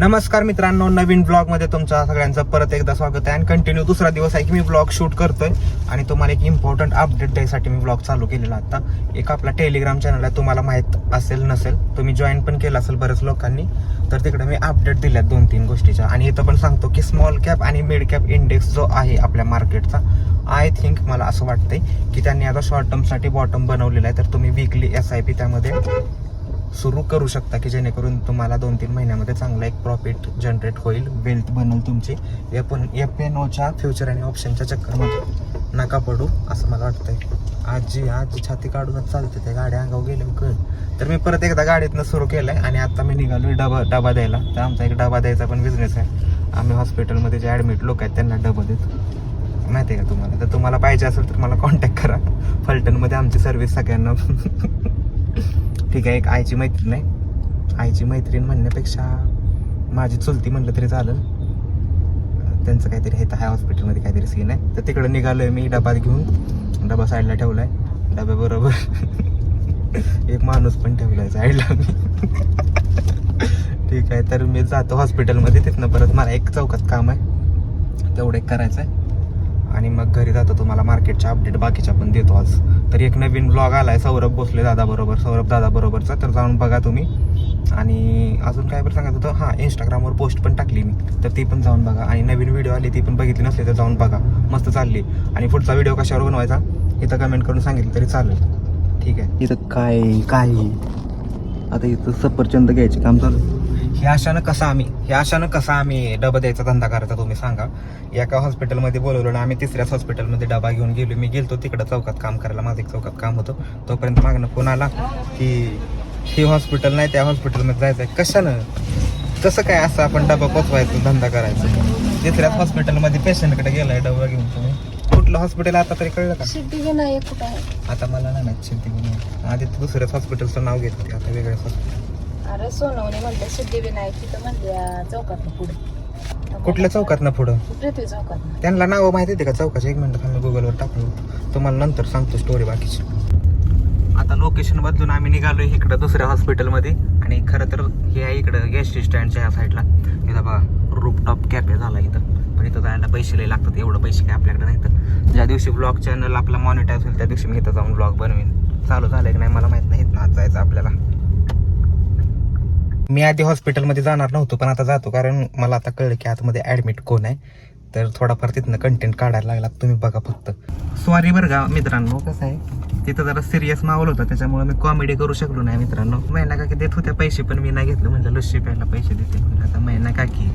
नमस्कार मित्रांनो नवीन ब्लॉगमध्ये तुमचं सगळ्यांचं परत एकदा स्वागत आहे. आणि कंटिन्यू दुसरा दिवस आहे की मी ब्लॉग शूट करतोय. आणि तुम्हाला एक इम्पॉर्टंट अपडेट द्यायसाठी मी ब्लॉग चालू केलेला आता. एक आपला टेलिग्राम चॅनल आहे तुम्हाला माहीत असेल नसेल तुम्ही जॉईन पण केला असेल बऱ्याच लोकांनी. तर तिकडे मी अपडेट दिल्यात दोन तीन गोष्टीच्या. आणि इथं पण सांगतो की स्मॉल कॅप आणि मिड कॅप इंडेक्स जो आहे आपल्या मार्केटचा आय थिंक मला असं वाटतंय की त्यांनी आता शॉर्ट टर्मसाठी बॉटम बनवलेला आहे. तर तुम्ही वीकली एस आय पी त्यामध्ये सुरू करू शकता की जेणेकरून तुम्हाला दोन तीन महिन्यामध्ये चांगला एक प्रॉफिट जनरेट होईल वेल्थ बनल तुमची. एपन एफ एन ओच्या फ्युचर आणि ऑप्शनच्या चक्करमध्ये. नका पडू असं मला वाटतंय. आजी आजी छाती काढूनच चालते त्या गाड्या अंगावर गेले कळ तर मी परत एकदा गाडीतनं सुरू केलंय आणि आता मी निघालो डबा डबा द्यायला. तर आमचा एक डबा द्यायचा पण बिझनेस आहे. आम्ही हॉस्पिटलमध्ये जे ॲडमिट लोक आहेत त्यांना डबा देतो. माहिती आहे का तुम्हाला? तर तुम्हाला पाहिजे असेल तर मला कॉन्टॅक्ट करा. फलटणमध्ये आमची सर्व्हिस सगळ्यांना. ठीक आहे एक आईची मैत्रीण आहे. आईची मैत्रीण म्हणण्यापेक्षा माझी चुलती म्हणलं तरी चालेल. त्यांचं काहीतरी हे आहे हाय हॉस्पिटलमध्ये काहीतरी सीन आहे. तर तिकडं निघालोय मी डबा घेऊन. डबा साईडला ठेवलाय. डब्याबरोबर एक माणूस पण ठेवलाय साईडला मी ठीक आहे तर मी जातो हॉस्पिटलमध्ये तिथनं परत मला एक चौकात काम आहे. तेवढं एक करायचं आहे आणि मग घरी जातो तुम्हाला मार्केटच्या अपडेट बाकीच्या पण देतो आज. तर एक नवीन ब्लॉग आलाय सौरभ भोसले दादा बरोबर सौरभ दादा बरोबरचा. तर जाऊन बघा तुम्ही. आणि अजून काय बरं सांगायचं होतं? हां इंस्टाग्रामवर पोस्ट पण टाकली मी. तर ती पण जाऊन बघा. आणि नवीन व्हिडिओ आली ती पण बघितली नसली तर जाऊन बघा. मस्त चालली. आणि पुढचा व्हिडिओ कशावर बनवायचा? इथं कमेंट करून सांगितलं तरी चालेल. ठीक आहे. इथं काय काय? आता इथं सफरचंद घ्यायचे काम चालू हे अशानं कसं आम्ही हे अशानं कसं आम्ही डबा द्यायचा धंदा करायचा तुम्ही सांगा. एका हॉस्पिटलमध्ये बोलवलं ना आम्ही तिसऱ्याच हॉस्पिटलमध्ये डबा घेऊन गेलो. मी गेलतो तिकडं चौकात काम करायला. माझं एक चौकात काम होतं. तोपर्यंत मागणं फोन आला की हे हॉस्पिटल नाही त्या हॉस्पिटलमध्ये जायचं आहे कशानं? कसं काय असं आपण डबा पोचवायचं धंदा करायचं? तिसऱ्याच हॉस्पिटलमध्ये पेशंटकडे गेलाय डबा घेऊन तुम्ही. कुठलं हॉस्पिटल आता तरी कळलं का? सिद्धिविनायक कुठं आहे? आता मला नाही माहीत शेती आधी दुसऱ्याच हॉस्पिटलचं नाव घेत होते. आता वेगळ्याच हॉस्पिटल अरे सोनवणे म्हणते सिद्धिविनायक तिथं म्हणल्या चौकात पुढे. कुठल्या चौकात ना पुढं? पृथ्वी चौकात त्यांना नाव माहिती आहे का? चौकाचे एक मिनिट आम्ही गुगलवर टाकलो तुम्हाला नंतर सांगतो स्टोरी बाकीची. आता लोकेशन बदलून आम्ही निघालोय इकडं दुसऱ्या हॉस्पिटलमध्ये आणि खरं तर हे आहे इकडं टी स्टँडच्या ह्या साईडला इथं बघा रूप टॉप कॅफे झाला इथं. पण इथं जायला पैसे लय लागतात एवढं पैसे काय आपल्याकडे नाही तर ज्या दिवशी ब्लॉग चॅनल आपला मॉनिटाईज होईल त्या दिवशी मी इथं जाऊन ब्लॉग बनवीन. चालू झालंय की नाही मला माहीत नाही इथं आज जायचं आपल्याला. मी आधी हॉस्पिटलमध्ये जाणार नव्हतो पण आता जातो. कारण मला आता कळलं की आतमध्ये ऍडमिट कोण आहे. तर थोडाफार तिथनं कंटेंट काढायला लागला. तुम्ही बघा फक्त. सॉरी बरं का मित्रांनो कसं आहे? तिथं जरा सिरियस माहोल होता. त्याच्यामुळे मी कॉमेडी करू शकलो नाही मित्रांनो. महिना काकी देत होत्या पैसे पण मी नाही घेतलं. म्हणलं लस्सी प्यायला पैसे देते. म्हणलं आता महिना काकी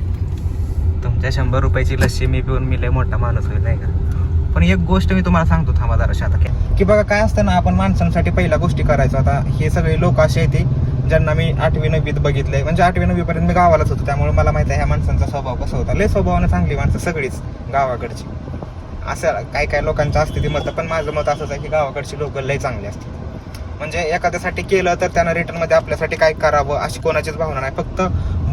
तुमच्या शंभर रुपयाची लस्सी मी पिऊन मी लय मोठा माणूस होईल नाही का? पण एक गोष्ट मी तुम्हाला सांगतो थांबा जरा आता. की बघा काय असतं ना आपण माणसांसाठी पहिल्या गोष्टी करायचो. आता हे सगळे लोक असे आहेत ज्यांना मी आठवी नववीत बघितले म्हणजे आठवी नववीपर्यंत मी गावालाच होतो त्यामुळे मला माहिती आहे ह्या माणसांचा स्वभाव कसा होता. लय स्वभावानं चांगली माणसं सगळीच गावाकडची. असं काय काय लोकांचं असते ती मतं पण माझं मत असंच आहे की गावाकडची लोक लय चांगली असतात. म्हणजे एखाद्यासाठी केलं तर त्यांना रिटर्नमध्ये आपल्यासाठी काय करावं अशी कोणाचीच भावना नाही. फक्त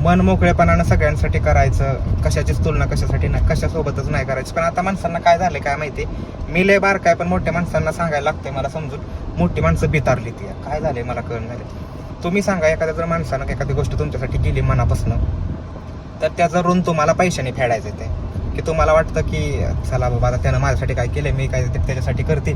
मन मोकळेपणानं सगळ्यांसाठी करायचं कशाचीच तुलना कशासाठी नाही कशासोबतच नाही करायची. पण आता माणसांना काय झालं काय माहिती? मी लय बार काय पण मोठ्या माणसांना सांगायला लागते मला समजून. मोठी माणसं बितारली ती. काय झाले मला कळून झाले तुम्ही सांगा एखाद्या जर माणसानं एखादी गोष्ट तुमच्यासाठी केली मनापासून तर त्याचं ऋण तुम्हाला पैशाने फेडायचं ते. की तुम्हाला वाटतं की चला बाबा आता त्यानं माझ्यासाठी काय केलं मी काय ते त्याच्यासाठी करते.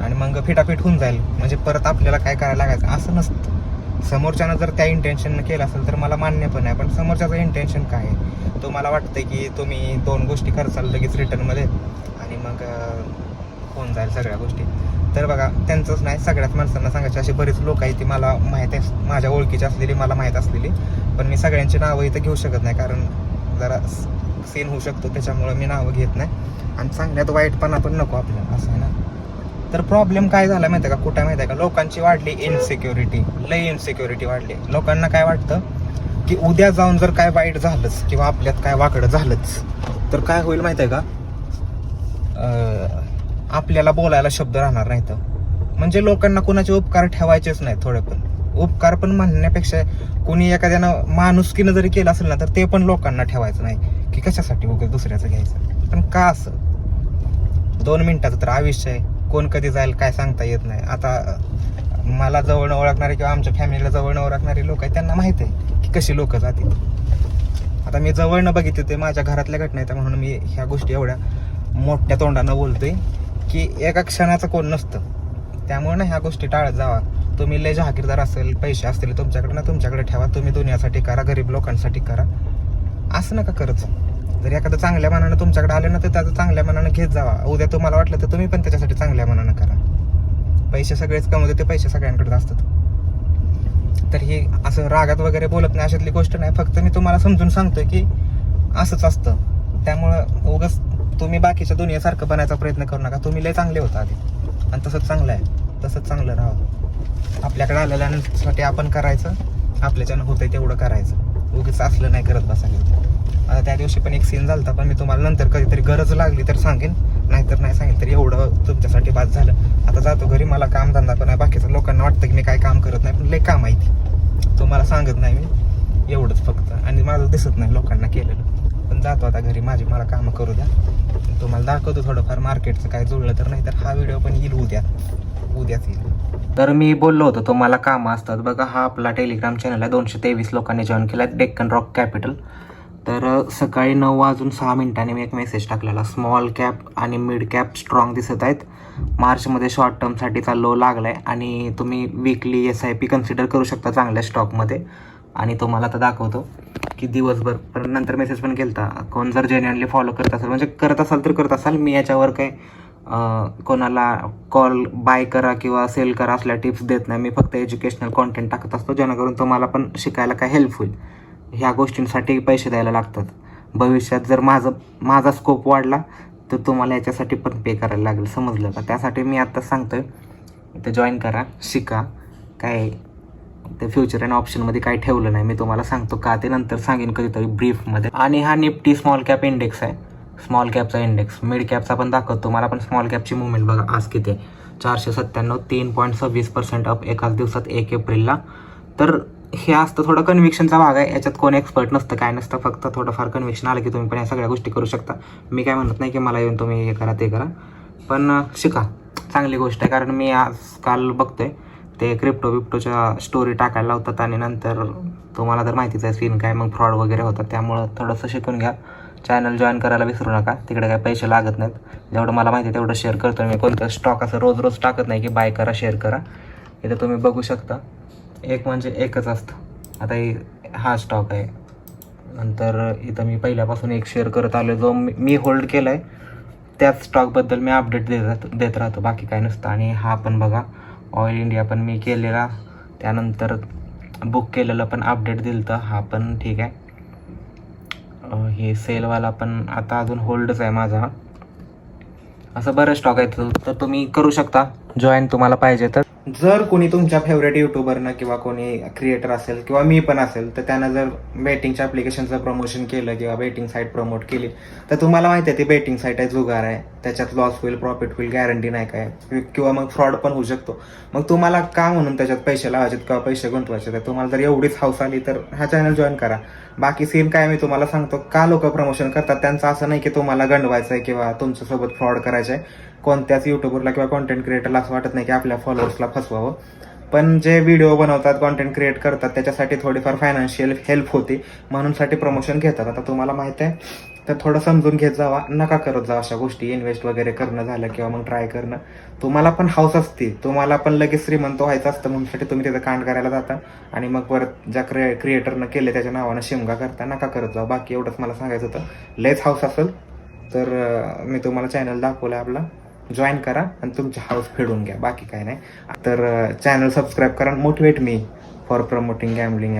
आणि मग फिटाफिट होऊन जाईल. म्हणजे परत आपल्याला काय करायला लागायचं? असं नसतं. समोरच्यानं जर त्या इंटेन्शननं केलं असेल तर मला मान्य पण आहे. पण समोरच्याचं इंटेन्शन काय आहे? तुम्हाला वाटतं की तुम्ही दोन गोष्टी खर्चाल लगेच रिटर्नमध्ये आणि मग होऊन जाईल सगळ्या गोष्टी. तर बघा त्यांचंच नाही सगळ्याच माणसांना सांगायचे असे बरेच लोक आहेत ती मला माहीत आहे माझ्या ओळखीची असलेली मला माहीत असलेली. पण मी सगळ्यांची नावं इथं घेऊ शकत नाही कारण जरा सीन होऊ शकतो त्याच्यामुळे मी नावं घेत नाही. आणि सांगण्यात वाईटपणा पण नको आपल्याला असं आहे ना. तर प्रॉब्लेम काय झाला माहिती आहे का? कुठं माहिती आहे का? लोकांची वाढली इनसिक्युरिटी लय इनसिक्युरिटी वाढली. लोकांना काय वाटतं? की उद्या जाऊन जर काय वाईट झालंच किंवा आपल्यात काय वाकडं झालंच तर काय होईल माहिती आहे का? आपल्याला बोलायला शब्द राहणार नाहीत. म्हणजे लोकांना कोणाचे उपकार ठेवायचेच नाही थोडे पण उपकार पण म्हणण्यापेक्षा कोणी एखाद्यानं माणुसकीनं जरी केलं असेल ना तर ते पण लोकांना ठेवायचं नाही की कशासाठी वगैरे दुसऱ्याचं घ्यायचं? पण का असं? दोन मिनिटाचं तर आयुष्य आहे. कोण कधी जाईल काय सांगता येत नाही. आता मला जवळनं ओळखणारे किंवा आमच्या फॅमिलीला जवळनं ओळखणारे लोक आहेत त्यांना माहीत आहे की कशी लोक जातील. आता मी जवळनं बघितले ते माझ्या घरातल्या घटना आहेत म्हणून मी ह्या गोष्टी एवढ्या मोठ्या तोंडानं बोलतोय. की एका क्षणाचं कोण नसतं. त्यामुळे ना ह्या गोष्टी टाळत जावा. तुम्ही लय जहागीरदार असेल पैसे असतील तुमच्याकडे ना तुमच्याकडे ठेवा. तुम्ही दुनियासाठी करा गरीब लोकांसाठी करा. असं नका करत जर एखादं चांगल्या मनानं तुमच्याकडे आलं ना तर त्याचं चांगल्या मनानं घेत जावा. उद्या तुम्हाला वाटलं तर तुम्ही पण त्याच्यासाठी चांगल्या मनानं करा. पैसे सगळेच कमवते ते पैसे सगळ्यांकडे असतात. तर ही असं रागात वगैरे बोलत नाही अशातली गोष्ट नाही. फक्त मी तुम्हाला समजून सांगतोय की असंच असतं. त्यामुळं उगाच तुम्ही बाकीच्या दुनियासारखं बनायचा प्रयत्न करू नका. तुम्ही लय चांगले होता आधी. आणि तसंच चांगलं आहे. तसंच चांगलं राहावं. आपल्याकडे आलेल्यासाठी आपण करायचं. आपल्याच्यानं होतंय तेवढं करायचं. उगीच असलं नाही करत बसायला आता त्या दिवशी पण एक सीन झालता पण मी तुम्हाला नंतर कधीतरी गरज लागली तर सांगेन. नाहीतर नाही सांगेन तर एवढं तुमच्यासाठी बाद झालं. आता जातो घरी मला काम धंदा पण आहे. बाकीच्या लोकांना वाटतं की मी काय काम करत नाही पण लय काम आहे तुम्हाला सांगत नाही मी. एवढंच फक्त. आणि माझं दिसत नाही लोकांना केलेलं. पण जातो आता घरी माझी मला कामं करू द्या. तुम्हाला दाखवतो थोडंफार मार्केटचं काय जुळलं तर नाही तर हा व्हिडिओ पण येईल उद्या. उद्याच येईल. तर मी बोललो होतो तुम्हाला कामं असतात. बघा हा आपला टेलिग्राम चॅनल आहे. दोनशे तेवीस लोकांनी जॉईन केला डेक्कन रॉक कॅपिटल तर सकाळी नऊ वाजून सहा मिनिटांनी मी एक मेसेज टाकलेला. स्मॉल कॅप आणि मिड कॅप स्ट्रॉंग दिसत आहेत. मार्चमध्ये शॉर्ट टर्मसाठीचा लो लागला आहे आणि तुम्ही weekly S I P consider करू शकता चांगल्या स्टॉकमध्ये आणि तुम्हाला आता दाखवतो. की दिवसभर पण नंतर मेसेज पण केलता कोण जर जेन्युअनली फॉलो करत असेल म्हणजे करत असाल तर करत असाल मी याच्यावर काय कोणाला कॉल बाय करा किंवा सेल करा असल्या टिप्स देत नाही. मी फक्त एज्युकेशनल कॉन्टेंट टाकत असतो जेणेकरून तुम्हाला पण शिकायला काय हेल्प होईल. ह्या गोष्टींसाठी पैसे द्यायला लागतात. भविष्यात जर माझं माझा स्कोप वाढला तर तुम्हाला याच्यासाठी पण पे करायला लागेल समजलं का? त्यासाठी मी आता सांगतोय ते जॉईन करा शिका काय ते फ्युचर अँड ऑप्शनमध्ये काही ठेवलं नाही. मी तुम्हाला सांगतो का ते नंतर सांगेन कधीतरी ब्रीफमध्ये आणि हा निफ्टी स्मॉल कॅप इंडेक्स आहे. स्मॉल कॅपचा इंडेक्स मिड कॅपचा पण दाखवतो. मला पण स्मॉल कॅपची मुवमेंट बघा. आज किती आहे? चारशे सत्त्याण्णव तीन पॉईंट सव्वीस पर्सेंट अप एकाच दिवसात एक एप्रिलला. तर हे असतं थोडं कन्व्हिक्शनचा भाग आहे. याच्यात कोण एक्सपर्ट नसतं काय नसतं. फक्त थोडंफार कन्व्हिक्शन आलं की तुम्ही पण या सगळ्या गोष्टी करू शकता. मी काय म्हणत नाही की मला येऊन तुम्ही हे करा ते करा. पण शिका. चांगली गोष्ट आहे. कारण मी आजकाल बघतोय ते क्रिप्टो बिप्टोच्या स्टोरी टाकायला लावतात आणि नंतर तुम्हाला तर माहितीच आहे सीन काय मग फ्रॉड वगैरे होतात. त्यामुळं थोडंसं शिकून घ्या. चॅनल जॉईन करायला विसरू नका. तिकडे काय पैसे लागत नाहीत. जेवढं मला माहिती आहे तेवढं शेअर करतो मी कोणतं स्टॉक असं रोज रोज टाकत नाही की बाय करा शेअर करा. इथं तुम्ही बघू शकता. एक म्हणजे एकच असतं. आता हे हा स्टॉक आहे. नंतर इथं मी पहिल्यापासून एक शेअर करत आलो जो मी मी होल्ड केला आहे त्याच स्टॉकबद्दल मी अपडेट देत देत राहतो. बाकी काय नसतं. आणि हा पण बघा. ऑइल इंडिया पण मी केलेला. त्यानंतर बुक केलेलं पण अपडेट दिलं तर हा पण ठीक आहे. हे सेलवाला पण आता अजून होल्डच आहे माझा. असं बरं स्टॉक आहे. तर तुम्ही करू शकता. जॉईन तुम्हाला पाहिजे तर. जर कोणी तुमच्या फेवरेट युट्यूबरनं किंवा कोणी क्रिएटर असेल किंवा मी पण असेल तर त्यानं जर बेटिंगच्या ॲप्लिकेशनचं प्रमोशन केलं किंवा बेटिंग साईट प्रमोट केली तर तुम्हाला माहिती आहे ती बेटिंग साईट आहे जुगार आहे. त्याच्यात लॉस होईल प्रॉफिट होईल गॅरंटी नाही काय. किंवा मग फ्रॉड पण होऊ शकतो. मग तुम्हाला का म्हणून त्याच्यात पैसे लावायचे किंवा पैसे गुंतवायचे तर तुम्हाला जर एवढीच हाऊस आली तर हा चॅनल जॉईन करा. बाकी सीन काय मी तुम्हाला सांगतो. का लोक प्रमोशन करतात? त्यांचं असं नाही की तुम्हाला गंडवायचं आहे किंवा तुमच्यासोबत फ्रॉड करायचं आहे कोणत्याच युट्यूबरला किंवा कॉन्टेंट क्रिएटरला असं वाटत नाही की आपल्या फॉलोअर्सला फसवावं. पण जे व्हिडिओ बनवतात कॉन्टेंट क्रिएट करतात त्याच्यासाठी थोडीफार फायनान्शियल हेल्प होती. म्हणूनसाठी प्रमोशन घेतात. आता तुम्हाला माहीत आहे तर थोडं समजून घेत जावा. नका करत जा अशा गोष्टी. इन्व्हेस्ट वगैरे करणं झालं किंवा मग ट्राय करणं. तुम्हाला पण हाऊस असते. तुम्हाला पण लगेच श्रीमंत व्हायचं असतं म्हणूनसाठी तुम्ही तिथं कांड करायला जाता. आणि मग परत ज्या क्रिए क्रिएटरनं केले त्याच्या नावानं शिमगा करता. नका करत जावा बाकी एवढंच मला सांगायचं होतं. लेच हाऊस असेल तर मी तुम्हाला चॅनल दाखवलं आपला. जॉईन करा आणि तुमचे हाऊस फेडून घ्या. बाकी काय नाही. तर uh, चॅनल सबस्क्राईब करा motivate me for promoting gambling